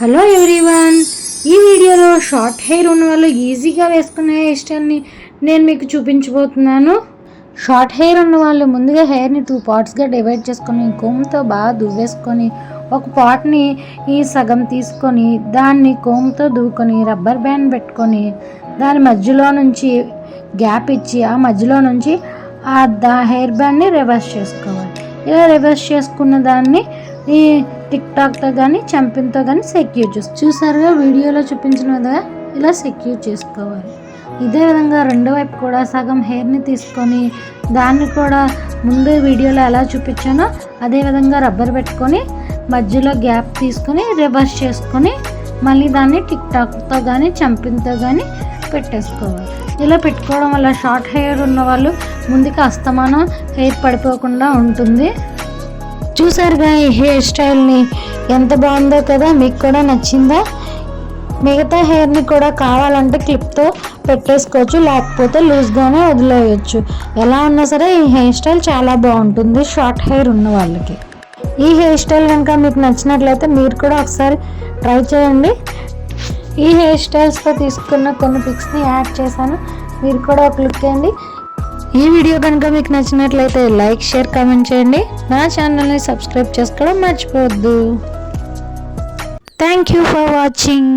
Hello everyone. ఈ వీడియోలో short hair ఉన్న వాళ్ళు ఈజీగా వేసుకునే హెయిర్ స్టైల్ని నేను మీకు చూపించబోతున్నాను. షార్ట్ హెయిర్ ఉన్న వాళ్ళు ముందుగా హెయిర్ని టూ పార్ట్స్గా డివైడ్ చేసుకొని కోమ్తో బాగా దువ్వేసుకొని ఒక పార్ట్ని ఈ సగం తీసుకొని దాన్ని కోమ్తో దువ్వుకొని రబ్బర్ బ్యాండ్ పెట్టుకొని దాని మధ్యలో నుంచి గ్యాప్ ఇచ్చి ఆ మధ్యలో నుంచి ఆ దా హెయిర్ బ్యాండ్ని రివర్స్ చేసుకోవాలి. ఇలా రివర్స్ చేసుకున్న దాన్ని ఈ టిక్ టాక్తో కానీ చంపిన్తో కానీ సెక్యూర్ చేసి చూసారుగా వీడియోలో చూపించిన విధంగా ఇలా సెక్యూర్ చేసుకోవాలి. ఇదే విధంగా రెండో వైపు కూడా సగం హెయిర్ని తీసుకొని దాన్ని కూడా ముందు వీడియోలో ఎలా చూపించానో అదే విధంగా రబ్బర్ పెట్టుకొని మధ్యలో గ్యాప్ తీసుకొని రివర్స్ చేసుకొని మళ్ళీ దాన్ని టిక్ టాక్తో కానీ చంపిన్తో కానీ పెట్టేసుకోవాలి. ఇలా పెట్టుకోవడం వల్ల షార్ట్ హెయిర్ ఉన్న వాళ్ళు ముందుకు అస్తమానం హెయిర్ పడిపోకుండా ఉంటుంది. చూసారుగా ఈ హెయిర్ స్టైల్ని ఎంత బాగుందో కదా? మీకు కూడా నచ్చిందా? మిగతా హెయిర్ని కూడా కావాలంటే క్లిప్తో పెట్టేసుకోవచ్చు లేకపోతే లూజ్గానే వదిలేయచ్చు. ఎలా ఉన్నా సరే ఈ హెయిర్ స్టైల్ చాలా బాగుంటుంది షార్ట్ హెయిర్ ఉన్న వాళ్ళకి. ఈ హెయిర్ స్టైల్ కనుక మీకు నచ్చినట్లయితే మీరు కూడా ఒకసారి ట్రై చేయండి. ఈ హెయిర్ స్టైల్స్తో తీసుకున్న కొన్ని పిక్స్ని యాడ్ చేశాను. మీరు కూడా ఒక లుక్ వేయండి ఈ వీడియో కనుక మీకు నచ్చినట్లయితే లైక్ షేర్ కామెంట్ చేయండి. నా ఛానల్ని సబ్స్క్రైబ్ చేసుకోవడం మర్చిపోవద్దు. Thank you for watching